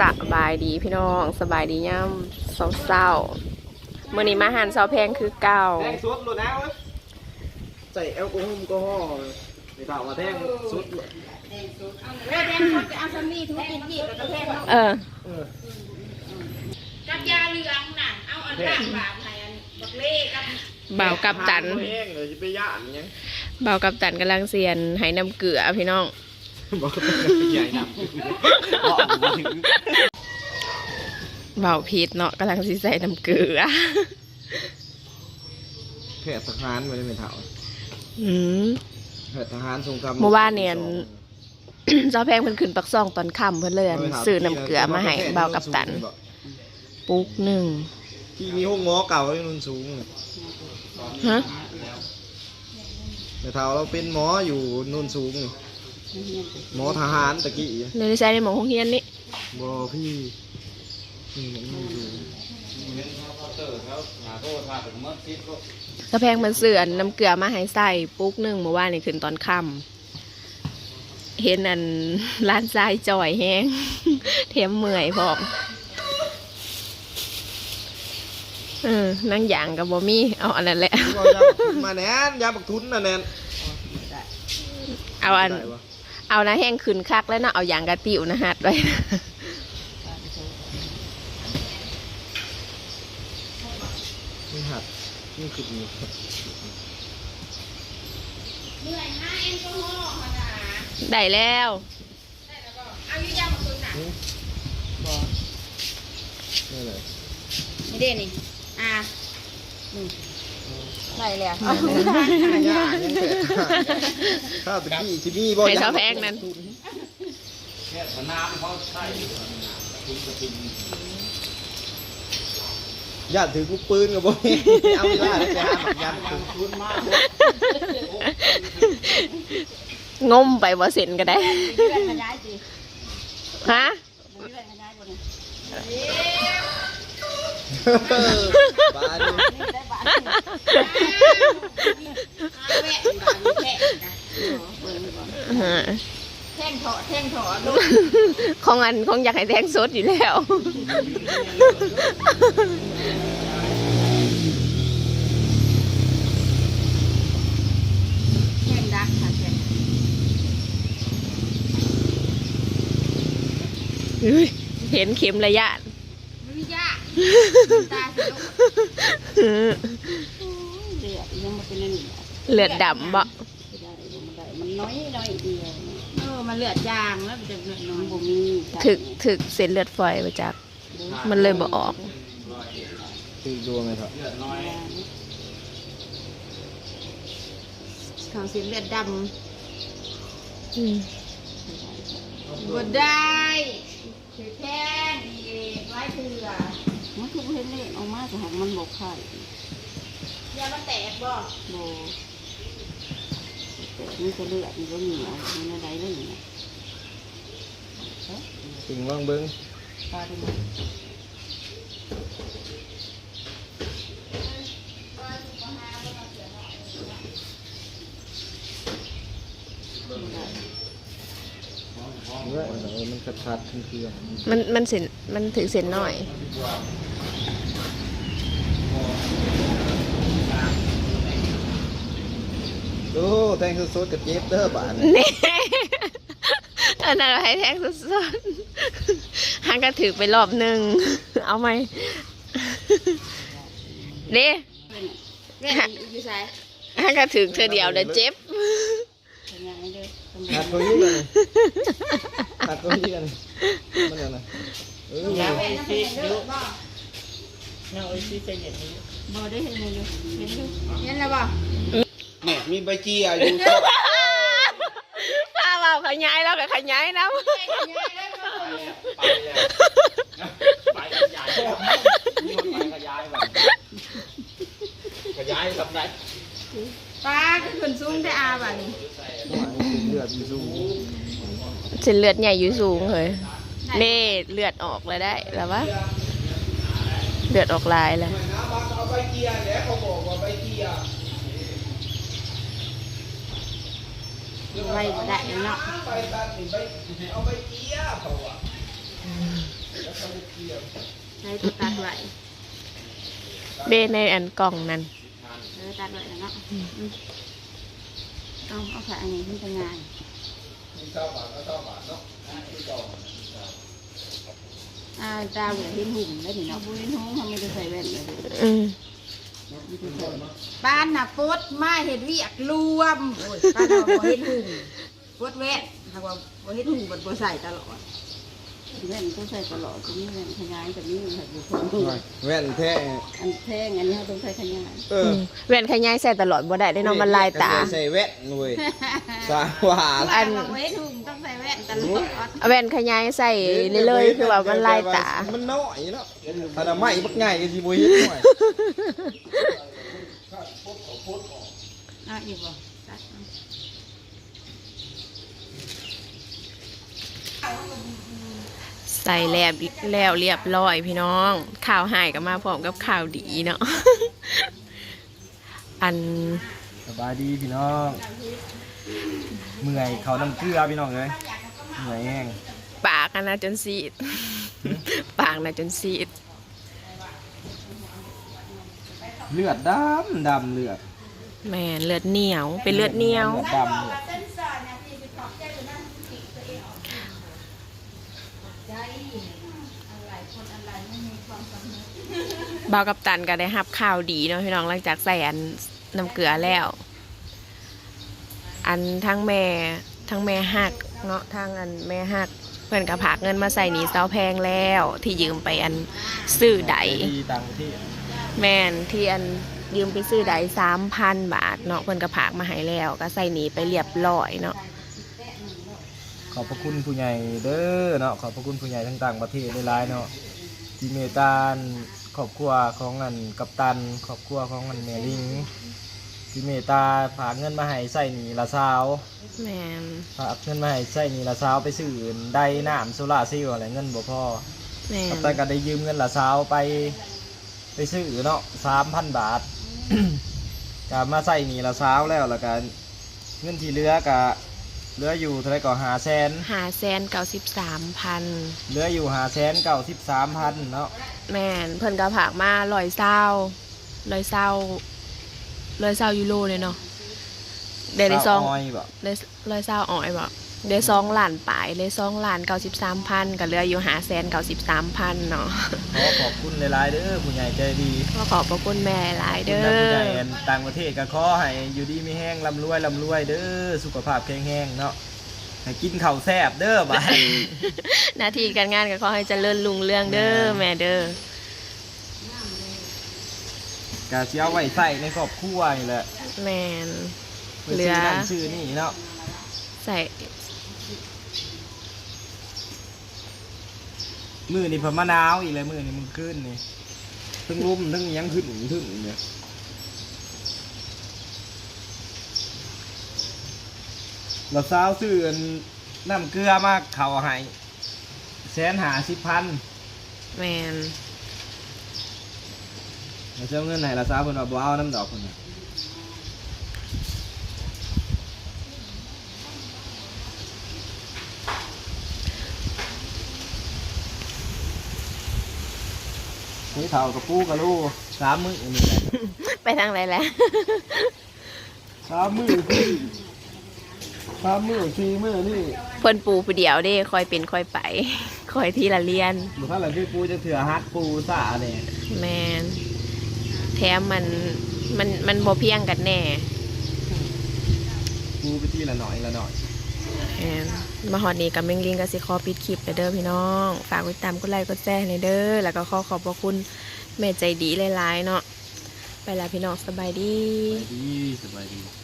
สบายดีพี่น้องสบายดีย่ำเศร้าๆมื่อนี้มาหันเสาแพงคือเก่าแท่งสุดโลดนะเว้ยใส่แอลกอฮอล์แอลกอฮอล์ไปเปล่ามาแท่งสุดโลดเรื่องแดงเขาจะเอาสามีทุกทีจีบแล้วก็แพงเนาะเออเออกับยาเรืองน่ะเอาอันล่างบาทให้อันบักเล่กับบ่าวกับจันหาตัวเองเลยจะไปย่านยังบ่าวกับจันกำลังเซียนให้น้ำเกลือพี่น้อง บอกใหญ่นำบอกมาถึงบ่าวพีดเนาะกำลังสิใส่น้ำเกลือแพทย์ทหารไม่ได้เป็นเถ่าอืมแพทย์ทหารสงครามเมื่อวานเนี่ยเจ้าแพงเพิ่นขึ้นปักซองตอนค่ำเพิ่นเลยอั่นซื้อน้ำเกลือมาให้บ่าวกับตัน ปุ๊กหนึ่งที่มีห้องหมอเก่าที่นุ่นสูงฮะแต่เท่าเราเป็นหมออยู่นุ่นสูงนี่ หมอทหารตะกี้เลยได้ใช้ในหมองของเฮียนนี่บอพี่นี่หมอนุ่นสูงเจ้าแพงมันซื้ออันน้ำเกลือมาให้ใส่ปุ๊กหนึ่งเมื่อวานนี่ขึ้นตอนค่ำเห็นอันร้านทรายจ่อยแห้งเทมเมื่อยพร้อมเออนั่งอย่างกับบ่มีเอาอันนั้นแหละก็ยาบักทุนมาแน่นยาบักทุนน่ะแน่นเอาอันได้วะ เอานะแห้งขึ้นคักแล้วเนาะเอาอย่างกระติวนะฮัดไว้นี่หัดนี่คือมีเมื่อยห้าแอลกอฮอล์ค่ะนะได้แล้วได้แล้วก็เอาอยู่ยามาคืนน่ะนี่เลยนี่เด่นนี่อ่าได้ แล้วยายังเสร็จข้าวตะกี้ที่นี่บ่ให้เจ้าแพงนั้นญาติถือกูปืนกับบ่มีเอาเวลาได้ไปหาบักยันถือปืนมากงมไปบ่เซ็นก็ได้เลื่อนขยายสิฮะเลื่อนขยายบ่นี่บ้านนี่ นี่ได้บาทหนึ่งเอาแวะบาทนี่แพงนะเบิ่งก่อน ฮะ แท่งเถาะแท่งเถาะลูก ของอันคงอยากให้แทงสดอยู่แล้วแท่งดักค่ะแท่งอุ๊ยเห็นเข็มระยะมันยากตาสิลูกเดือดยังมาเป็นอันนี้ เลือดดำบ่มั นน้อยน้อยเดียวเออมันเลือดจางแล้วมันจะเลือดน้อยบ่มีถึกถึกเส้นเลือดฝอยไปจาก มันเลยบ่ออก คือดวงไงครับเขาเสียเลือดดอืมำบ่ได้คือแท่งดีเองไว้เถื่อมันคือเห็นเลขออกมาแต่หากมันบอกไข่อย่ามาแตกบ่โบแต่ มันจะเลือดมันก็เหนียวมันอะไรได้อย่างเงี้ยถึงว่างเบิ้งปลาได้ไหมเว้ยเออมันกระชัดขึ้นเครื่องมันมันเส้นมันถึกเส้นน้อย โอ้ แทงสดๆกับเจ็บเด้อบ้านนี่ อันนั้นเราให้แทงสดๆหันก็ถือไปรอบหนึ่ง เอาไหมเด้แม่อยู่ไสหันก็ถือเธอเดียวเดี๋ยวเจ็บเป็นยังไงเด้อตำรวตัจดตัวนี้กันตัดตัวนี้กันมันอะไรเออแม่น้ำเป็นเลือดบ่บ่ได้เห็นเลยเห็นอยู่เห็นแล้วบ่ เนี่ยมีใบจีอายุป้าว่าขยายแล้วก็ขยายนะป้าก็ขึ้นสูงได้อาบัดนี้เลือดมีสูงเส้นเลือดใหญ่อยู่สูงเลยเน่เลือดออกแล้วได้แล้ววะเลือดออกลายแล้ว เอาใบจีอาแล้วเขาบอ กว่าใบจีอาไว้บ่ได้เนาะไปตัดนี่ไปเอาไปเกี้ยเขาอะใช้ตัวตัดไว้เบในอันกล่องนั้นเออตัดไว้แล้วเนาะอืมเอาเอาค่ะอันนี้ที่จะงานมีเก้าบาทก็เก้าบาทเนาะที่เก้าอ่าตาเหลือเห็นหุ่มแล้วนี่เนาะบุญหุ่มเขาไม่ได้ใส่แว่นเลยอืม บ้านน่ะปดมาเห็ดเวียกรวมโอ้ยบ้านเราบ่เห็ดหุ่งปดแวะหากว่าบ่เห็ดหุ่งบ่บ่ใส่ตลอด แว่นต้องใส่ตลอดตรงนี้แว่นขยายแบบนี้แบบอยู่คนดูแว่นแท้อันแท่งอันนี้เขาต้องใส่ขยายเออือมแว่นขยายใส่ตลอดบ่ได้ได้เนอนมันลายตาใส่แว่นเลยสาหวานอันบ่เห็ดหุ่งต้องใส่แว่นตลอดแว่นขยายใส่เรื่อยๆคือว่ามันลายตา มันน้อยเนาะถ้าทำไมบักง่ายก็สิบ่เฮ็ดหน่อยอะอีกบ่ตัดเอา ใส่แล้วแล้วเรียบร้อยพี่น้อง ข่าวหายก็มาพร้อมกับข่าวดีเนาะ อันสบายดีพี่น้องเมื่อยเขาน้ำเกลือพี่น้องเลยเมื่อยแห้งปากอันนะจนซีด ปากนะจนซีด เลือดดำดำเลือด แม่นเลือดเหนียว เป็นเลือดเหนียวลือดดำเลือด บาวกับตันก็ได้รับข่าวดีเนาะพี่น้องหลังจากใส่อันน้ำเกลือแล้ว อันทั้งแม่ทั้งแม่หักเนาะทั้งอันแม่หักเพื่อนก็ผากเงินมาใส่หนีเสาแพงแล้ว ที่ยืมไปอันซื้อไดดีต่างประเทศแม่นที่อันยืมไปซื้อไดสามพันบาทเนาะเพื่อนก็ผากมาให้แล้ว ก็ใส่หนีไปเรียบร้อยเนาะ อบพระคุณผู้ใหญ่เด้อเนาะขอบพระคุณผู้ใหญ่ทั้งต่างประเทศหลายๆเนาะที่เมตตาครอบครัวของอันกัปตันครอบครัวของอันแม่ลิงที่เมตตาฝากเงินมาให้ใส่หนีละสาวแม่นฝากเงินมาให้ใส่หนีละสาวไปซื้อได้น้ำโซลาร์เซลล์อะไรเงินบ่พอแม่กันปตันก็ได้ยืมเงินละสาวไป ไปซื้อเนาะสามพันบาท ก็มาใส่หนีละสาวแล้วแล้วก็เงินที่เหลือก็ เหลืออยู่เท่าไหรก็หาแสนหาแสนเก้าสิบสามพันเหลืออยู่หาแสนเก้าสิบสามพันเนาะแม่นเพิ่นก็ผากมาลอยเศร้าลอยเศร้าลอยเศร้ายูโรเลยเนาะได้ได้ซองอ้อยบ่ได้ลอยเศร้าอ๋อยบอก ได้ซองล้านปลายได้ซองล้านเก้าสิบสามพันก็เหลืออยู่หาแสนเก้าสิบสามพันเนาะขอขอบคุณหลายๆเด้อผู้ใหญ่ใจดีก็ขอบพระคุณแม่หลายคุณเด้นะผู้ใหญ่ออันต่างประเทศก็ขอให้อยู่ดีมีแห้งร่ำรวยร่ำรวยเด้อสุขภาพแข็งแรงเนาะให้กินข้าวแซ่บเด้อบ่ายหน้าที่การงานก็ขอให้เจริญรุ่งเรืองเด้อแม่เด้อกะสิเอาไว้ใส่ในครอบครัวนี่แหละแม่นเพื่อเหลืซื้ออนั่นซื้อนี่เนาะใส่ มือนี่พอมะนาวอีกเลยมือนี่มึงขึ้นนี่ทั้งลุ่มทั้งหยังขึ้นขึ้นเนี่ยเราสาวซื้ออันน้ำเกลือมาเขาให้แสนหาสิบพันแม่นเราเจ้าเงินไหนเราสาวคนว่าบ่เอาน้ำดอกคนน่ะ นี่เท่ากับปูกับลูสามมือนี่แหละไปทางไหนแล้ว สามมือสี่สามมือสี่มือนี่เพิ่นปูผู้เดียวเด้คอยเป็นคอยไป คอยทีละเรียนหรือถ้าเราพี่ปูจะเถื่อฮักปูสาเนี่ยแมนแถมมันมันมันบ่เพียงกันแน่ ปูไปที่ละหน่อยละหน่อย มาหอดนี้กับเมงลิงกับสิขอปิดคลิปไปเด้อพี่น้อง ฝากไว้ตามกดไลค์กดแชร์ในเด้อแล้วก็ขอขอบพระคุณแม่ใจดีหลายๆเนาะไปละพี่น้องสบายดี สบายดีสบายดี